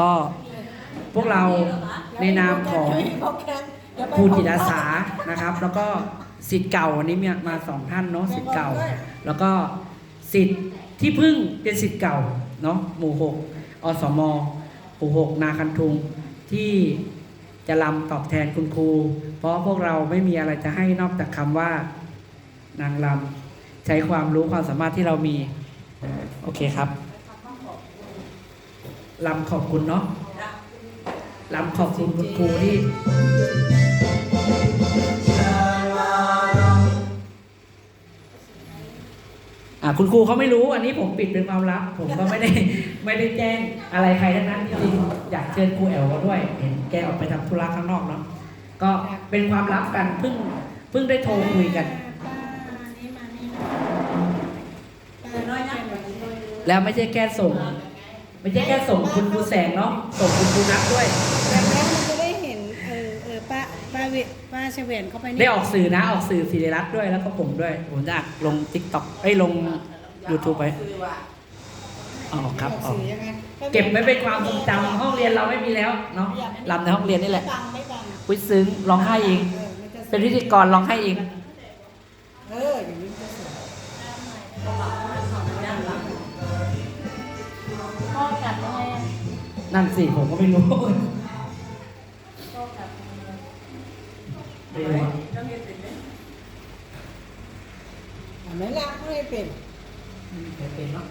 ก็พวกเราในนามของครูจิตอาสานะครับ แล้วก็สิทธิ์เก่าวันนี้มีมาสองท่านเนาะสิทธิ์เก่า แล้วก็สิทธิ์ที่พิ่งเป็นสิทธิ์เก่าเนาะหมู่หกอสมหมู่หกนาคันทุงที่จะลำตอบแทนคุณครู เพราะพวกเราไม่มีอะไรจะให้นอกจากคำว่านางลำใช้ความรู้ความสามารถที่เรามี โอเคครับ ลำขอบคุณเนาะลำขอบคุณคุณครูที่อ่าคุณครูเขาไม่รู้อันนี้ผมปิดเป็นความลับ ผมก็ไม่ได้ไม่ได้แจ้งอะไรใครทั้งนั้นจริงอยากเชิญครูแอลมาด้วย เห็นแกออกไปทำธุระข้างนอกเนาะก็เป็นความลับกันเพิ่งเพิ่งได้โทรคุยกัน แล้วไม่ใช่แค่ส่ง ไม่ใช่แค่ส่งคุณครูแสงเนาะส่งคุณครูนัทด้วย แบบแล้วมันจะได้เห็นเออเออป้าป้าเวป้าเฉวียนเข้าไปนี่ได้ออกสื่อนะออกสื่อศิริรัตน์ด้วยแล้วก็ผมด้วย ผมจะอัดลงทิกตอกเอ้ยลง YouTube ไปออกครับออกสื่อยังไงเก็บไว้เป็นความทรงจำห้องเรียนเราไม่มีแล้วเนาะลำในห้องเรียนนี่แหละไม่บังไม่บังคุยซึ้งร้องไห้เอง เออมันจะสวยเป็นพิธีกรร้องไห้เอง นั่นสิผมก็ไม่รู้พ่อกัดไม่รู้อะอันนั้นละไม่ให้เป็นไม่เป็นเนาะ